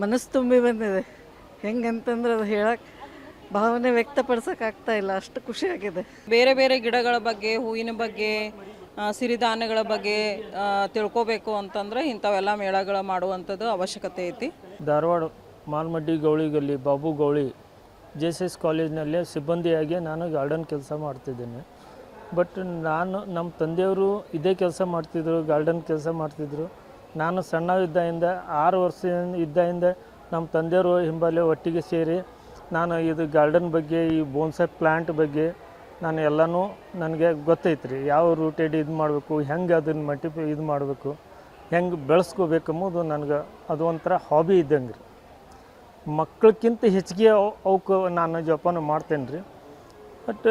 ಮನಸ್ಸು ತುಂಬಿ ಬಂದಿದೆ. ಹೆಂಗಂತಂದ್ರೆ ಅದು ಹೇಳಕ್ಕೆ ಭಾವನೆ ವ್ಯಕ್ತಪಡಿಸೋಕ್ಕಾಗ್ತಾ ಇಲ್ಲ. ಅಷ್ಟು ಖುಷಿಯಾಗಿದೆ. ಬೇರೆ ಬೇರೆ ಗಿಡಗಳ ಬಗ್ಗೆ ಹೂವಿನ ಬಗ್ಗೆ ಸಿರಿಧಾನ್ಯಗಳ ಬಗ್ಗೆ ತಿಳ್ಕೋಬೇಕು ಅಂತಂದ್ರೆ ಇಂಥವೆಲ್ಲ ಮೇಳಗಳು ಮಾಡುವಂಥದ್ದು ಅವಶ್ಯಕತೆ ಐತಿ. Dharwad Malmaddi Gowligalli Babu Gowli J S S ಕಾಲೇಜ್ನಲ್ಲಿ ಸಿಬ್ಬಂದಿಯಾಗಿ ನಾನು ಗಾರ್ಡನ್ ಕೆಲಸ ಮಾಡ್ತಿದ್ದೇನೆ. ಬಟ್ ನಾನು ನಮ್ಮ ತಂದೆಯವರು ಇದೇ ಕೆಲಸ ಮಾಡ್ತಿದ್ರು ಗಾರ್ಡನ್ ಕೆಲಸ ಮಾಡ್ತಿದ್ರು. ನಾನು ಸಣ್ಣ ಇದ್ದಾಯಿಂದ ಆರು ವರ್ಷ ಇದ್ದಾಯಿಂದ ನಮ್ಮ ತಂದೆಯವರು ಹಿಂಬಾಲೆ ಒಟ್ಟಿಗೆ ಸೇರಿ ನಾನು ಇದು ಗಾರ್ಡನ್ ಬಗ್ಗೆ, ಈ ಬೋನ್ಸೈ ಪ್ಲ್ಯಾಂಟ್ ಬಗ್ಗೆ ನಾನು ಎಲ್ಲನೂ ನನಗೆ ಗೊತ್ತೈತೆ ರೀ ಯಾವ ರೂಟೆಡ್ ಇದು ಮಾಡಬೇಕು, ಹೆಂಗೆ ಅದನ್ನು ಮಲ್ಟಿಪ್ಲೈ ಇದು ಮಾಡಬೇಕು, ಹೆಂಗೆ ಬೆಳೆಸ್ಕೋಬೇಕು ಅನ್ನೋದು ನನಗೆ ಅದು ಒಂಥರ ಹಾಬಿ ಇದ್ದಂಗೆ ರೀ ಮಕ್ಕಳಕ್ಕಿಂತ ಹೆಚ್ಚಿಗೆ ಅವ್- ಅವಕ್ಕೆ ನಾನು ಜೋಪಾನ ಮಾಡ್ತೇನೆ ರೀ ಬಟ್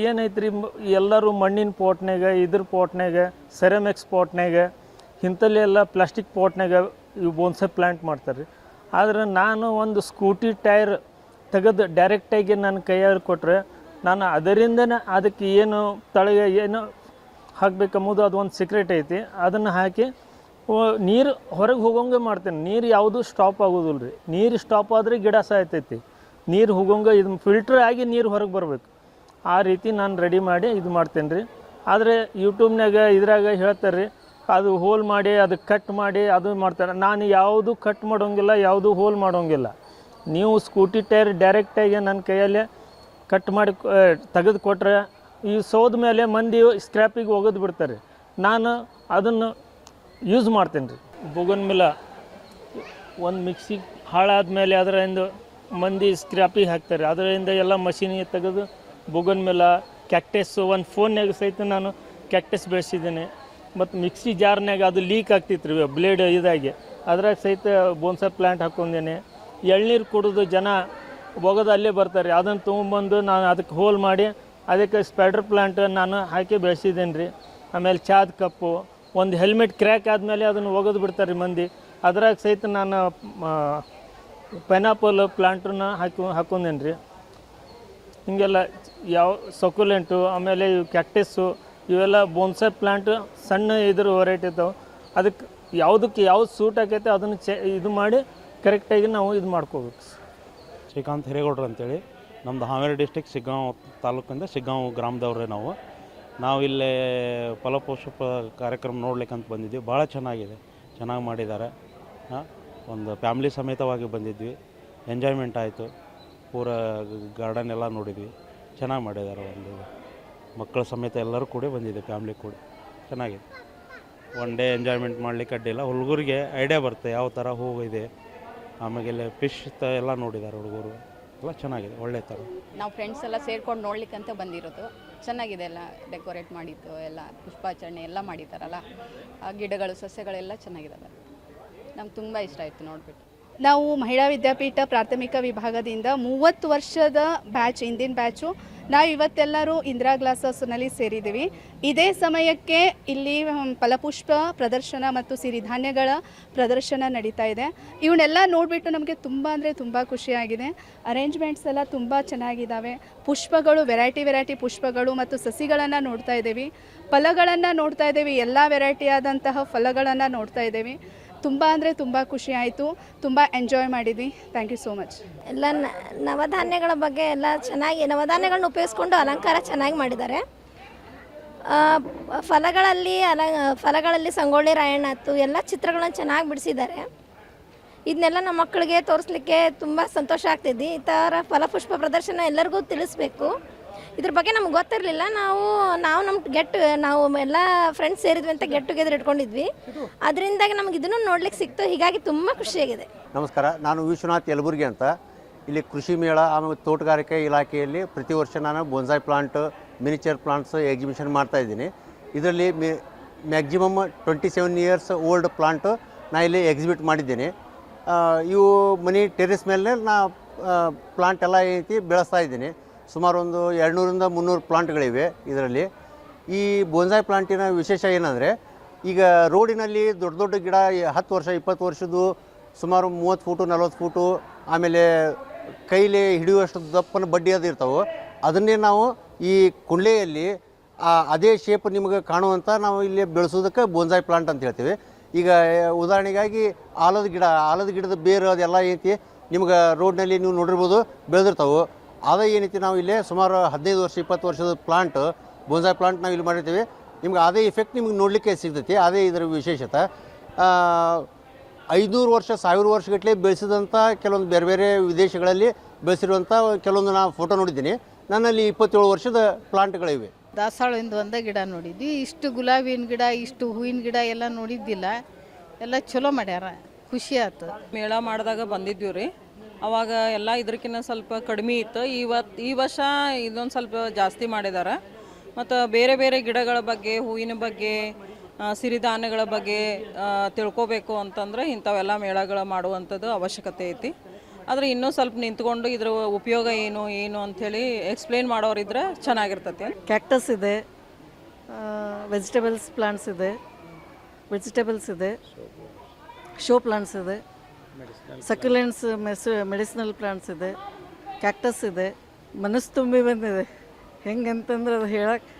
ಏನೈತೆ ರೀ ಎಲ್ಲರೂ ಮಣ್ಣಿನ ಪೋಟ್ನಾಗ ಇದ್ರ ಪೋಟ್ನಾಗ ಸೆರೆಮೆಕ್ಸ್ ಪೋಟ್ನಾಗ ಇಂಥಲ್ಲಿ ಎಲ್ಲ ಪ್ಲಾಸ್ಟಿಕ್ ಪಾಟ್ನಾಗ ಇವು ಬೋನ್ಸೆ ಪ್ಲ್ಯಾಂಟ್ ಮಾಡ್ತಾರೆ ರೀ ಆದರೆ ನಾನು ಒಂದು ಸ್ಕೂಟಿ ಟೈರ್ ತೆಗೆದು ಡೈರೆಕ್ಟಾಗಿ ನನ್ನ ಕೈಯಲ್ಲಿ ಕೊಟ್ಟರೆ ನಾನು ಅದರಿಂದನೇ ಅದಕ್ಕೆ ಏನು ತಳಗೆ ಏನು ಹಾಕ್ಬೇಕಂಬುದು ಅದು ಒಂದು ಸೀಕ್ರೆಟ್ ಐತಿ. ಅದನ್ನು ಹಾಕಿ ನೀರು ಹೊರಗೆ ಹೋಗೋಂಗೆ ಮಾಡ್ತೇನೆ. ನೀರು ಯಾವುದು ಸ್ಟಾಪ್ ಆಗೋದಿಲ್ಲ ರೀ ನೀರು ಸ್ಟಾಪ್ ಆದರೆ ಗಿಡ ಸಾಯ್ತೈತಿ. ನೀರು ಹೋಗೋಂಗೆ ಇದು ಫಿಲ್ಟ್ರ್ ಆಗಿ ನೀರು ಹೊರಗೆ ಬರಬೇಕು. ಆ ರೀತಿ ನಾನು ರೆಡಿ ಮಾಡಿ ಇದು ಮಾಡ್ತೇನೆ ರೀ ಆದರೆ ಯೂಟ್ಯೂಬ್ನಾಗ ಇದ್ರಾಗ ಹೇಳ್ತಾರೆ ರೀ ಅದು ಹೋಲ್ ಮಾಡಿ, ಅದು ಕಟ್ ಮಾಡಿ, ಅದು ಮಾಡ್ತಾರೆ. ನಾನು ಯಾವುದು ಕಟ್ ಮಾಡೋಂಗಿಲ್ಲ, ಯಾವುದು ಹೋಲ್ ಮಾಡೋಂಗಿಲ್ಲ. ನೀವು ಸ್ಕೂಟಿ ಟೈರ್ ಡೈರೆಕ್ಟಾಗಿ ನನ್ನ ಕೈಯಲ್ಲಿ ಕಟ್ ಮಾಡಿ ತೆಗೆದು ಕೊಟ್ಟರೆ ಈ ಸೌದ ಮೇಲೆ ಮಂದಿ ಸ್ಕ್ರ್ಯಾಪಿಗೆ ಒಗೆದು ಬಿಡ್ತಾರೆ. ನಾನು ಅದನ್ನು ಯೂಸ್ ಮಾಡ್ತೀನಿ ರೀ. ಬುಗನ್ ಮಿಲ, ಒಂದು ಮಿಕ್ಸಿ ಹಾಳಾದ ಮೇಲೆ ಅದರಿಂದ ಮಂದಿ ಸ್ಕ್ರ್ಯಾಪಿಗೆ ಹಾಕ್ತಾರೆ. ಅದರಿಂದ ಎಲ್ಲ ಮಷೀನಿಗೆ ತೆಗೆದು ಬುಗನ್ ಮಿಲ ಕ್ಯಾಕ್ಟಸ್ಸು ಒಂದು ಫೋನ್ನಾಗ ಸಹಿತ ನಾನು ಕ್ಯಾಕ್ಟಸ್ ಬೆಳೆಸಿದ್ದೇನೆ. ಮತ್ತು ಮಿಕ್ಸಿ ಜಾರ್ನಾಗ ಅದು ಲೀಕ್ ಆಗ್ತಿತ್ತು ರೀ ಬ್ಲೇಡ್ ಇದಾಗಿ. ಅದ್ರಾಗ ಸಹಿತ ಬೋನ್ಸರ್ ಪ್ಲ್ಯಾಂಟ್ ಹಾಕ್ಕೊಂಡೇನೆ. ಎಳ್ನೀರು ಕುಡಿದು ಜನ ಒಗದು ಅಲ್ಲೇ ಬರ್ತಾರೆ. ಅದನ್ನು ತೊಗೊಂಬಂದು ನಾನು ಅದಕ್ಕೆ ಹೋಲ್ ಮಾಡಿ, ಅದಕ್ಕೆ ಸ್ಪೈಡರ್ ಪ್ಲ್ಯಾಂಟ್ ನಾನು ಹಾಕಿ ಬೆಳೆಸಿದ್ದೇನೆ ರೀ ಆಮೇಲೆ ಚಾದ ಕಪ್ಪು, ಒಂದು ಹೆಲ್ಮೆಟ್ ಕ್ರ್ಯಾಕ್ ಆದಮೇಲೆ ಅದನ್ನು ಒಗೆದು ಬಿಡ್ತಾರೆ ಮಂದಿ. ಅದ್ರಾಗ ಸಹಿತ ನಾನು ಪೈನಾಪಲ್ ಪ್ಲ್ಯಾಂಟನ್ನ ಹಾಕಿ ಹಾಕೊಂಡೇನೆ ರೀ ಹೀಗೆಲ್ಲ ಯಾವ ಸೊಕ್ಯುಲೆಂಟು ಆಮೇಲೆ ಕ್ಯಾಕ್ಟಸ್ಸು ಇವೆಲ್ಲ ಬೋನ್ಸೆ ಪ್ಲಾಂಟ್ ಸಣ್ಣ ಇದ್ರ ವೆರೈಟಿ ಇರ್ತಾವೆ ಅದಕ್ಕೆ ಯಾವುದಕ್ಕೆ ಯಾವ್ದು ಸೂಟ್ ಆಗೈತೆ ಅದನ್ನು ಚೆ ಇದು ಮಾಡಿ ಕರೆಕ್ಟಾಗಿ ನಾವು ಇದು ಮಾಡ್ಕೋಬೇಕು. ಶ್ರೀಕಾಂತ್ ಹಿರೇಗೌಡ್ರು ಅಂತೇಳಿ. ನಮ್ಮದು ಹಾವೇರಿ ಡಿಸ್ಟಿಕ್ ಸಿಗ್ಗಾಂವ್ ತಾಲೂಕಿಂದ ಸಿಗ್ಗಾಂವ್ ಗ್ರಾಮದವ್ರೆ ನಾವು. ನಾವು ಇಲ್ಲೇ ಫಲಪೋಷಕ ಕಾರ್ಯಕ್ರಮ ನೋಡ್ಲಿಕ್ಕೆ ಅಂತ ಬಂದಿದ್ವಿ. ಭಾಳ ಚೆನ್ನಾಗಿದೆ. ಚೆನ್ನಾಗಿ ಮಾಡಿದ್ದಾರೆ. ಒಂದು ಫ್ಯಾಮ್ಲಿ ಸಮೇತವಾಗಿ ಬಂದಿದ್ವಿ. ಎಂಜಾಯ್ಮೆಂಟ್ ಆಯಿತು. ಪೂರ ಗಾರ್ಡನ್ ಎಲ್ಲ ನೋಡಿದ್ವಿ. ಚೆನ್ನಾಗಿ ಮಾಡಿದ್ದಾರೆ ಒಂದು ಮಕ್ಕಳ ಸಮೇತ ಎಲ್ಲರೂ ಕೂಡ ಬಂದಿದ್ದೆ ಫ್ಯಾಮ್ಲಿ ಕೂಡ. ಚೆನ್ನಾಗಿದೆ. ಒನ್ ಡೇ ಎಂಜಾಯ್ಮೆಂಟ್ ಮಾಡಲಿಕ್ಕೆ ಅಡ್ಡಿಲ್ಲ ಹುಡುಗರಿಗೆ ಐಡಿಯಾ ಬರುತ್ತೆ, ಯಾವ ಥರ ಇದೆ ಆಮೇಲೆ ಫಿಶ್ ತ ಎಲ್ಲ ನೋಡಿದ್ದಾರೆ ಹುಡುಗರು ಎಲ್ಲ ಚೆನ್ನಾಗಿದೆ, ಒಳ್ಳೆ ಥರ. ನಾವು ಫ್ರೆಂಡ್ಸ್ ಎಲ್ಲ ಸೇರ್ಕೊಂಡು ನೋಡ್ಲಿಕ್ಕಂತ ಬಂದಿರೋದು. ಚೆನ್ನಾಗಿದೆ ಎಲ್ಲ ಡೆಕೋರೇಟ್ ಮಾಡಿದ್ದು, ಎಲ್ಲ ಪುಷ್ಪಾಚರಣೆ ಎಲ್ಲ ಮಾಡಿದ್ದಾರಲ್ಲ, ಆ ಗಿಡಗಳು, ಸಸ್ಯಗಳೆಲ್ಲ ಚೆನ್ನಾಗಿದ್ದಾವೆ. ನಮ್ಗೆ ತುಂಬ ಇಷ್ಟ ಆಯಿತು ನೋಡಿಬಿಟ್ಟು. ನಾವು ಮಹಿಳಾ ವಿದ್ಯಾಪೀಠ ಪ್ರಾಥಮಿಕ ವಿಭಾಗದಿಂದ ಮೂವತ್ತು ವರ್ಷದ ಬ್ಯಾಚ್ ಹಿಂದಿನ ಬ್ಯಾಚು ನಾವು ಇವತ್ತೆಲ್ಲರೂ ಇಂದಿರಾ ಗ್ಲಾಸಸ್ನಲ್ಲಿ ಸೇರಿದ್ದೀವಿ. ಇದೇ ಸಮಯಕ್ಕೆ ಇಲ್ಲಿ ಫಲಪುಷ್ಪ ಪ್ರದರ್ಶನ ಮತ್ತು ಸಿರಿಧಾನ್ಯಗಳ ಪ್ರದರ್ಶನ ನಡೀತಾ ಇದೆ. ಇವನ್ನೆಲ್ಲ ನೋಡಿಬಿಟ್ಟು ನಮಗೆ ತುಂಬ ಅಂದರೆ ತುಂಬ ಖುಷಿಯಾಗಿದೆ. ಅರೇಂಜ್ಮೆಂಟ್ಸ್ ಎಲ್ಲ ತುಂಬ ಚೆನ್ನಾಗಿದ್ದಾವೆ ಪುಷ್ಪಗಳು ವೆರೈಟಿ ವೆರೈಟಿ ಪುಷ್ಪಗಳು ಮತ್ತು ಸಸಿಗಳನ್ನು ನೋಡ್ತಾ ಇದ್ದೀವಿ. ಫಲಗಳನ್ನು ನೋಡ್ತಾ ಇದ್ದೀವಿ. ಎಲ್ಲ ವೆರೈಟಿ ಆದಂತಹ ಫಲಗಳನ್ನು ನೋಡ್ತಾ ಇದ್ದೀವಿ. ತುಂಬ ಅಂದರೆ ತುಂಬ ಖುಷಿ ಆಯಿತು. ತುಂಬ ಎಂಜಾಯ್ ಮಾಡಿದ್ವಿ. ಥ್ಯಾಂಕ್ ಯು ಸೋ ಮಚ್ ಎಲ್ಲ ನವಧಾನ್ಯಗಳ ಬಗ್ಗೆ ಎಲ್ಲ ಚೆನ್ನಾಗಿ, ನವಧಾನ್ಯಗಳನ್ನ ಉಪಯೋಗಿಸ್ಕೊಂಡು ಅಲಂಕಾರ ಚೆನ್ನಾಗಿ ಮಾಡಿದ್ದಾರೆ. ಫಲಗಳಲ್ಲಿ, ಅಲ, ಫಲಗಳಲ್ಲಿ ಸಂಗೊಳ್ಳಿ ರಾಯಣ್ಣ ಆಯ್ತು ಎಲ್ಲ ಚಿತ್ರಗಳನ್ನ ಚೆನ್ನಾಗಿ ಬಿಡಿಸಿದ್ದಾರೆ. ಇದನ್ನೆಲ್ಲ ನಮ್ಮ ಮಕ್ಕಳಿಗೆ ತೋರಿಸ್ಲಿಕ್ಕೆ ತುಂಬ ಸಂತೋಷ ಆಗ್ತಿದ್ದಿ ಈ ಥರ ಫಲಪುಷ್ಪ ಪ್ರದರ್ಶನ ಎಲ್ಲರಿಗೂ ತಿಳಿಸ್ಬೇಕು. ಇದ್ರ ಬಗ್ಗೆ ನಮ್ಗೆ ಗೊತ್ತಿರಲಿಲ್ಲ. ನಾವು ನಾವು ನಮ್ಮ ಗೆಟ್ ನಾವು ಎಲ್ಲ ಫ್ರೆಂಡ್ಸ್ ಸೇರಿದ್ವಿ ಅಂತ ಗೆಟ್ ಟುಗೆದರ್ ಇಟ್ಕೊಂಡಿದ್ವಿ. ಅದರಿಂದಾಗಿ ನಮ್ಗೆ ಇದನ್ನು ನೋಡ್ಲಿಕ್ಕೆ ಸಿಕ್ತು. ಹೀಗಾಗಿ ತುಂಬ ಖುಷಿಯಾಗಿದೆ. ನಮಸ್ಕಾರ. ನಾನು ವಿಶ್ವನಾಥ್ ಯಲಬುರ್ಗಿ ಅಂತ. ಇಲ್ಲಿ ಕೃಷಿ ಮೇಳ, ಆಮೇಲೆ ತೋಟಗಾರಿಕೆ ಇಲಾಖೆಯಲ್ಲಿ ಪ್ರತಿ ವರ್ಷ ನಾನು bonsai plant miniature plants exhibition ಮಾಡ್ತಾ ಇದ್ದೀನಿ. ಇದರಲ್ಲಿ maximum twenty seven years old plant ನಾ ಇಲ್ಲಿ ಎಕ್ಸಿಬಿಟ್ ಮಾಡಿದ್ದೀನಿ. ಇವು ಮನಿ ಟೆರೆಸ್ ಮೇಲೆ ನಾ ಪ್ಲಾಂಟ್ ಎಲ್ಲ ಐತಿ ಬೆಳೆಸ್ತಾ ಇದ್ದೀನಿ. ಸುಮಾರು ಒಂದು ಎರಡುನೂರಿಂದ ಮುನ್ನೂರು ಪ್ಲಾಂಟ್ಗಳಿವೆ ಇದರಲ್ಲಿ. ಈ ಬೋನ್ಸಾಯ್ ಪ್ಲಾಂಟಿನ ವಿಶೇಷ ಏನಂದರೆ, ಈಗ ರೋಡಿನಲ್ಲಿ ದೊಡ್ಡ ದೊಡ್ಡ ಗಿಡ ಹತ್ತು ವರ್ಷ, ಇಪ್ಪತ್ತು ವರ್ಷದ್ದು ಸುಮಾರು ಮೂವತ್ತು ಫೂಟು, ನಲ್ವತ್ತು ಫೂಟು, ಆಮೇಲೆ ಕೈಲಿ ಹಿಡಿಯುವಷ್ಟು ದಪ್ಪನ ಬಡ್ಡಿ ಅದು ಇರ್ತಾವೆ. ಅದನ್ನೇ ನಾವು ಈ ಕುಂಡ್ಲೆಯಲ್ಲಿ ಅದೇ ಶೇಪ್ ನಿಮಗೆ ಕಾಣುವಂಥ ನಾವು ಇಲ್ಲಿ ಬೆಳೆಸೋದಕ್ಕೆ ಬೋನ್ಸಾಯ್ ಪ್ಲಾಂಟ್ ಅಂತ ಹೇಳ್ತೀವಿ. ಈಗ ಉದಾಹರಣೆಗಾಗಿ ಆಲದ ಗಿಡ, ಆಲದ ಗಿಡದ ಬೇರು ಅದೆಲ್ಲ ಐತಿ. ನಿಮ್ಗೆ ರೋಡ್ನಲ್ಲಿ ನೀವು ನೋಡಿರ್ಬೋದು, ಬೆಳೆದಿರ್ತಾವೆ. ಅದೇ ಏನೈತಿ ನಾವು ಇಲ್ಲೇ ಸುಮಾರು ಹದಿನೈದು ವರ್ಷ ಇಪ್ಪತ್ತು ವರ್ಷದ ಪ್ಲಾಂಟ್ ಬೋನ್ಸಾಯ್ ಪ್ಲಾಂಟ್ ನಾವು ಇಲ್ಲಿ ಮಾಡಿರ್ತೀವಿ. ನಿಮ್ಗೆ ಅದೇ ಇಫೆಕ್ಟ್ ನಿಮ್ಗೆ ನೋಡಲಿಕ್ಕೆ ಸಿಗ್ತೈತಿ ಅದೇ ಇದರ ವಿಶೇಷತೆ. ಆ, ಐನೂರು ವರ್ಷ ಸಾವಿರ ವರ್ಷಗಟ್ಟಲೆ ಬೆಳೆಸಿದಂಥ ಕೆಲವೊಂದು ಬೇರೆ ಬೇರೆ ವಿದೇಶಗಳಲ್ಲಿ ಬೆಳೆಸಿರುವಂಥ ಕೆಲವೊಂದು ನಾನು ಫೋಟೋ ನೋಡಿದ್ದೀನಿ. ನನ್ನಲ್ಲಿ ಇಪ್ಪತ್ತೇಳು ವರ್ಷದ ಪ್ಲಾಂಟ್ಗಳಿವೆ ದಾಸಾಳದಿಂದ ಒಂದೇ ಗಿಡ ನೋಡಿದ್ವಿ. ಇಷ್ಟು ಗುಲಾಬಿನ ಗಿಡ ಇಷ್ಟು ಹೂವಿನ ಗಿಡ ಎಲ್ಲ ನೋಡಿದ್ದಿಲ್ಲ. ಎಲ್ಲ ಚಲೋ ಮಾಡ್ಯಾರ. ಖುಷಿ ಆಯ್ತು ಮೇಳ ಮಾಡಿದಾಗ ಬಂದಿದ್ದೀವಿ ರೀ. ಅವಾಗ ಎಲ್ಲ ಇದಕ್ಕಿಂತ ಸ್ವಲ್ಪ ಕಡಿಮೆ ಇತ್ತು. ಇವತ್ತು ಈ ವರ್ಷ ಇದೊಂದು ಸ್ವಲ್ಪ ಜಾಸ್ತಿ ಮಾಡಿದ್ದಾರೆ ಮತ್ತು ಬೇರೆ ಬೇರೆ ಗಿಡಗಳ ಬಗ್ಗೆ, ಹೂವಿನ ಬಗ್ಗೆ ಸಿರಿಧಾನ್ಯಗಳ ಬಗ್ಗೆ ತಿಳ್ಕೊಬೇಕು ಅಂತಂದ್ರೆ ಇಂಥವೆಲ್ಲ ಮೇಳಗಳು ಮಾಡುವಂಥದ್ದು ಅವಶ್ಯಕತೆ ಐತಿ. ಆದರೆ ಇನ್ನೂ ಸ್ವಲ್ಪ ನಿಂತ್ಕೊಂಡು ಇದ್ರ ಉಪಯೋಗ ಏನು ಏನು ಅಂಥೇಳಿ ಎಕ್ಸ್ಪ್ಲೇನ್ ಮಾಡೋರಿದ್ರೆ ಚೆನ್ನಾಗಿರ್ತೈತಿ. ಕ್ಯಾಕ್ಟಸ್ ಇದೆ. ವೆಜಿಟೇಬಲ್ಸ್ ಪ್ಲಾಂಟ್ಸ್ ಇದೆ. ವೆಜಿಟೇಬಲ್ಸ್ ಇದೆ. ಶೋ ಪ್ಲಾಂಟ್ಸ್ ಇದೆ. ಸಕ್ಯುಲೆಂಟ್ಸ್ ಮೆಸ್ ಮೆಡಿಸಿನಲ್ ಪ್ಲಾಂಟ್ಸ್ ಇದೆ. ಕ್ಯಾಕ್ಟಸ್ ಇದೆ. ಮನಸ್ಸು ತುಂಬಿ ಬಂದಿದೆ. ಹೆಂಗಂತಂದ್ರೆ ಅದು ಹೇಳಕ್ಕೆ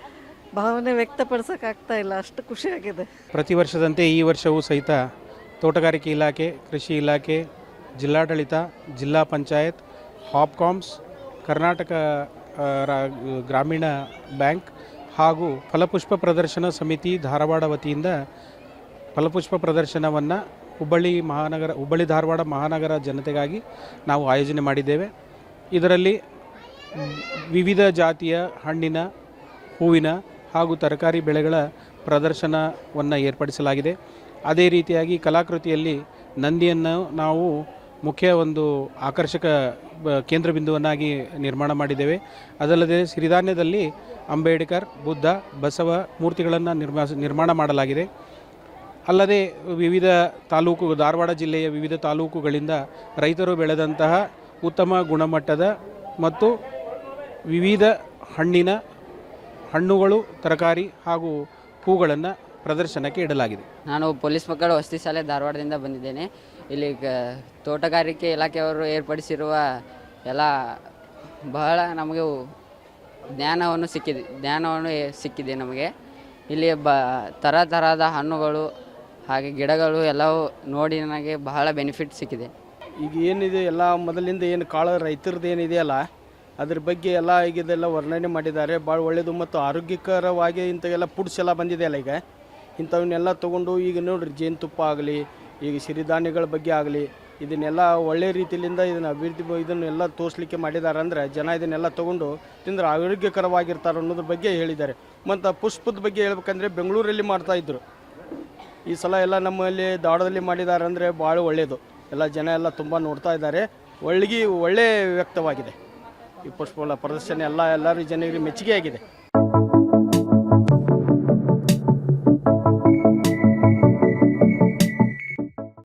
ಭಾವನೆ ವ್ಯಕ್ತಪಡಿಸೋಕ್ಕಾಗ್ತಾ ಇಲ್ಲ. ಅಷ್ಟು ಖುಷಿಯಾಗಿದೆ ಪ್ರತಿ ವರ್ಷದಂತೆ ಈ ವರ್ಷವೂ ಸಹಿತ ತೋಟಗಾರಿಕೆ ಇಲಾಖೆ ಕೃಷಿ ಇಲಾಖೆ ಜಿಲ್ಲಾಡಳಿತ ಜಿಲ್ಲಾ ಪಂಚಾಯತ್ ಹಾಪ್ಕಾಮ್ಸ್ ಕರ್ನಾಟಕ ರಾ- ಗ್ರಾಮೀಣ ಬ್ಯಾಂಕ್ ಹಾಗೂ ಫಲಪುಷ್ಪ ಪ್ರದರ್ಶನ ಸಮಿತಿ ಧಾರವಾಡ ವತಿಯಿಂದ ಫಲಪುಷ್ಪ ಪ್ರದರ್ಶನವನ್ನು ಹುಬ್ಬಳ್ಳಿ ಮಹಾನಗರ, ಹುಬ್ಬಳ್ಳಿ ಧಾರವಾಡ ಮಹಾನಗರ ಜನತೆಗಾಗಿ ನಾವು ಆಯೋಜನೆ ಮಾಡಿದ್ದೇವೆ. ಇದರಲ್ಲಿ ವಿವಿಧ ಜಾತಿಯ ಹಣ್ಣಿನ, ಹೂವಿನ ಹಾಗೂ ತರಕಾರಿ ಬೆಳೆಗಳ ಪ್ರದರ್ಶನವನ್ನು ಏರ್ಪಡಿಸಲಾಗಿದೆ. ಅದೇ ರೀತಿಯಾಗಿ ಕಲಾಕೃತಿಯಲ್ಲಿ ನಂದಿಯನ್ನು ನಾವು ಮುಖ್ಯ ಒಂದು ಆಕರ್ಷಕ ಕೇಂದ್ರ ಬಿಂದುವನ್ನಾಗಿ ನಿರ್ಮಾಣ ಮಾಡಿದ್ದೇವೆ. ಅದಲ್ಲದೆ ಸಿರಿಧಾನ್ಯದಲ್ಲಿ ಅಂಬೇಡ್ಕರ್, ಬುದ್ಧ, ಬಸವ ಮೂರ್ತಿಗಳನ್ನು ನಿರ್ಮಾ ನಿರ್ಮಾಣ ಮಾಡಲಾಗಿದೆ. ಅಲ್ಲದೆ ವಿವಿಧ ತಾಲೂಕು, ಧಾರವಾಡ ಜಿಲ್ಲೆಯ ವಿವಿಧ ತಾಲೂಕುಗಳಿಂದ ರೈತರು ಬೆಳೆದಂತಹ ಉತ್ತಮ ಗುಣಮಟ್ಟದ ಮತ್ತು ವಿವಿಧ ಹಣ್ಣಿನ ಹಣ್ಣುಗಳು, ತರಕಾರಿ ಹಾಗೂ ಹೂಗಳನ್ನು ಪ್ರದರ್ಶನಕ್ಕೆ ಇಡಲಾಗಿದೆ. ನಾನು ಪೊಲೀಸ್ ಮಕ್ಕಳ ವಸತಿ ಶಾಲೆ ಧಾರವಾಡದಿಂದ ಬಂದಿದ್ದೇನೆ. ಇಲ್ಲಿ ತೋಟಗಾರಿಕೆ ಇಲಾಖೆಯವರು ಏರ್ಪಡಿಸಿರುವ ಎಲ್ಲ ಬಹಳ ನಮಗೆ ಜ್ಞಾನವನ್ನು ಸಿಕ್ಕಿದೆ ಜ್ಞಾನವನ್ನು ಸಿಕ್ಕಿದೆ ನಮಗೆ. ಇಲ್ಲಿ ಬ ಥರ ಥರದ ಹಣ್ಣುಗಳು ಹಾಗೆ ಗಿಡಗಳು ಎಲ್ಲವೂ ನೋಡಿ ನನಗೆ ಬಹಳ ಬೆನಿಫಿಟ್ ಸಿಕ್ಕಿದೆ. ಈಗ ಏನಿದೆ, ಎಲ್ಲ ಮೊದಲಿಂದ ಏನು ಕಾಳು ರೈತರದ್ದು ಏನಿದೆಯಲ್ಲ ಅದ್ರ ಬಗ್ಗೆ ಎಲ್ಲ ಈಗ ಇದೆಲ್ಲ ವರ್ಣನೆ ಮಾಡಿದ್ದಾರೆ. ಭಾಳ ಒಳ್ಳೆಯದು ಮತ್ತು ಆರೋಗ್ಯಕರವಾಗಿ ಇಂಥವೆಲ್ಲ ಫುಡ್ಸ್ ಎಲ್ಲ ಬಂದಿದೆಯಲ್ಲ ಈಗ. ಇಂಥವನ್ನೆಲ್ಲ ತೊಗೊಂಡು ಈಗ ನೋಡ್ರಿ ಜೇನುತುಪ್ಪ ಆಗಲಿ, ಈಗ ಸಿರಿಧಾನ್ಯಗಳ ಬಗ್ಗೆ ಆಗಲಿ, ಇದನ್ನೆಲ್ಲ ಒಳ್ಳೆ ರೀತಿಯಿಂದ ಇದನ್ನು ಅಭಿವೃದ್ಧಿ ಇದನ್ನೆಲ್ಲ ತೋರಿಸ್ಲಿಕ್ಕೆ ಮಾಡಿದ್ದಾರೆ ಅಂದರೆ ಜನ ಇದನ್ನೆಲ್ಲ ತೊಗೊಂಡು ತಿಂದ್ರೆ ಆರೋಗ್ಯಕರವಾಗಿರ್ತಾರೆ ಅನ್ನೋದ್ರ ಬಗ್ಗೆ ಹೇಳಿದ್ದಾರೆ. ಮತ್ತು ಪುಷ್ಪದ ಬಗ್ಗೆ ಹೇಳ್ಬೇಕಂದ್ರೆ ಬೆಂಗಳೂರಲ್ಲಿ ಮಾಡ್ತಾಯಿದ್ರು ಈ ಸಲ ಎಲ್ಲ ನಮ್ಮಲ್ಲಿ ದಾಡದಲ್ಲಿ ಮಾಡಿದ್ದಾರೆ ಅಂದರೆ ಭಾಳ ಒಳ್ಳೆಯದು ಎಲ್ಲ ಜನ ಎಲ್ಲ ತುಂಬ ನೋಡ್ತಾ ಇದ್ದಾರೆ. ಒಳ್ಳೆಗೆ ಒಳ್ಳೆ ವ್ಯಕ್ತವಾಗಿದೆ. ಈ ಪುಷ್ಪಗಳ ಪ್ರದರ್ಶನ ಎಲ್ಲ ಎಲ್ಲರೂ ಜನರಿಗೆ ಮೆಚ್ಚುಗೆ ಆಗಿದೆ